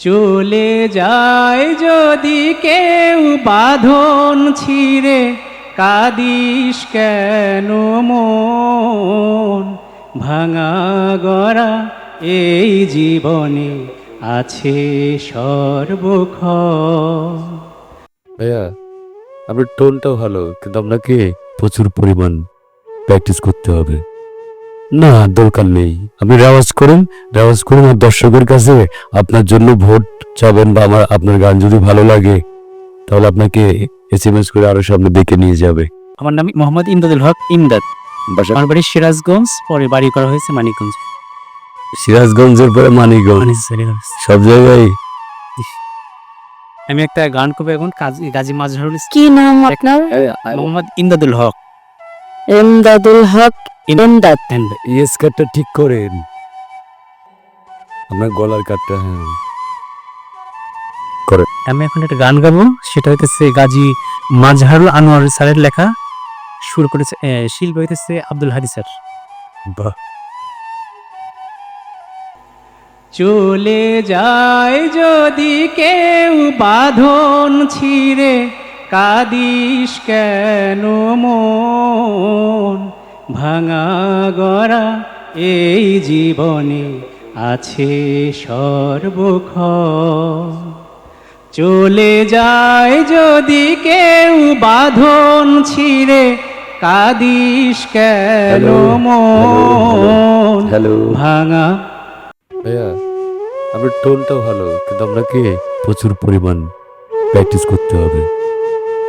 চলে যায় যদি কেউ বাঁধন ছিঁড়ে, কাদিস কেন মন? ভাঙা গড়া এই জীবনে আছে সর্বক্ষ ভাইয়া, আপনার টোনটাও ভালো, কিন্তু আপনাকে প্রচুর পরিমাণ প্র্যাকটিস করতে হবে। না দরকার নেই। আপনি রেওয়াজ করুন রেওয়াজ করুন আর দর্শকের কাছে আপনার জন্য ভোট চাবেন বা আমার আপনার গান যদি ভালো লাগে তাহলে আপনাকে এস এম এস করে আরও সামনে ডেকে নিয়ে যাবে। আমার নাম মোহাম্মদ ইমদাদুল হক ইমদাদ। আমার বাড়ি সিরাজগঞ্জ পরে বাড়ি করা হয়েছে মানিকগঞ্জ। সিরাজগঞ্জের পরে মানিকগঞ্জ? সব জায়গায়? আমি একটা গান করব এখন কাজী গাজী মাজহারুল কি নাম আপনার? মোহাম্মদ ইমদাদুল হক। এমদাদুল হক ইয়েস কাটটা ঠিক করেন। আপনার গলার কাটটা হ্যাঁ। করে আমি এখন একটা গান গাবো সেটা হইতেছে গাজী মাজহারুল আনোয়ার স্যারের লেখা। সুর করেছে শিল্পী হইতেছে আব্দুল হাদি স্যার। বাহ। চলে যায় যদি কেউ বাঁধন ছিঁড়ে কাদিস কেন মন? ভাঙা গড়া এই জীবনে আছে সর্বক্ষ চলে যায় যদি কেউ বাঁধন ছিঁড়ে কাদিস কেন মন? হ্যালো ভাঙা। ভাইয়া আপনার টোনটাও ভালো কিন্তু আপনাকে প্রচুর পরিমাণ প্র্যাকটিস করতে হবে।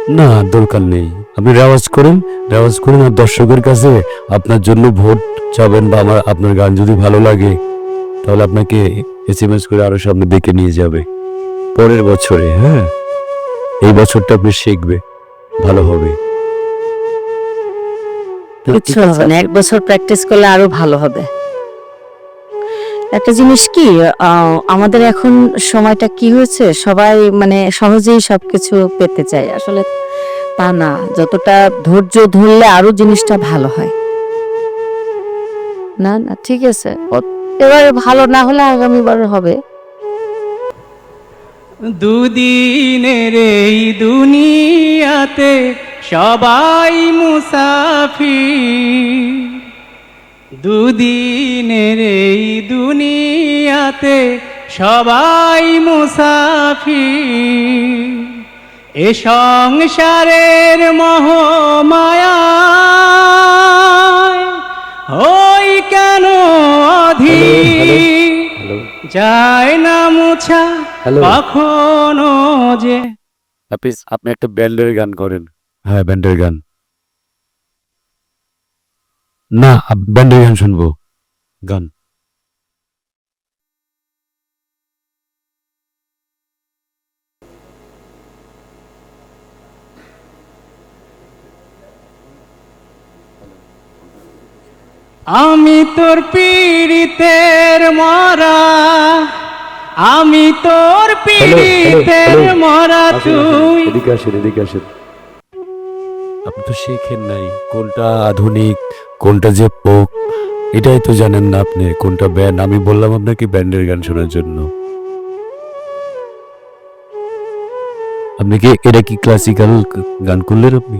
না দরকার নেই। আপনি রেওয়াজ করুন রেওয়াজ করুন আর দর্শকের কাছে আপনার জন্য ভোট চাবেন বা আমার আপনার গান যদি ভালো লাগে তাহলে আপনাকে এস এম এস করে আরও সামনে ডেকে নিয়ে যাবে। পরের বছরে হ্যাঁ? এই বছরটা আপনি শিখবে ভালো হবে। কিচ্ছু হবে না এক বছর প্র্যাকটিস করলে আরও ভালো হবে। একটা জিনিস কি আহ, আমাদের এখন সময়টা কি হয়েছে? সবাই মানে সহজেই সবকিছু পেতে চায়। আসলে তা না, যতটা ধৈর্য ধরলে আরও জিনিসটা ভালো হয়। না না, ঠিক আছে। এবারে ভালো না হলে আগামীবার হবে। দুদিনের এই দুনিয়াতে সবাই মুসাফি দুদিনের এই দুনিয়াতে সবাই মুসাফির। এ সংসারের মহমায়া হই কেন হ্যালো যায় না মুছা কখনো যে। আপনি আপনি একটা ব্যান্ডের গান করেন। হ্যাঁ ব্যান্ডের গান। না ব্যান্ডের গান শুনব। গান। আমি তোর পীড়িতের মরা আমি তোর পীড়িতের মরা তুই। আপনি তো শেখেন নাই কোনটা আধুনিক কোনটা যে পোক এটাই তো জানেন না আপনি কোনটা ব্যান্ড। আমি বললাম আপনাকে ব্যান্ডের গান শোনার জন্য। আপনি কি এটা কি ক্লাসিক্যাল গান করলেন আপনি?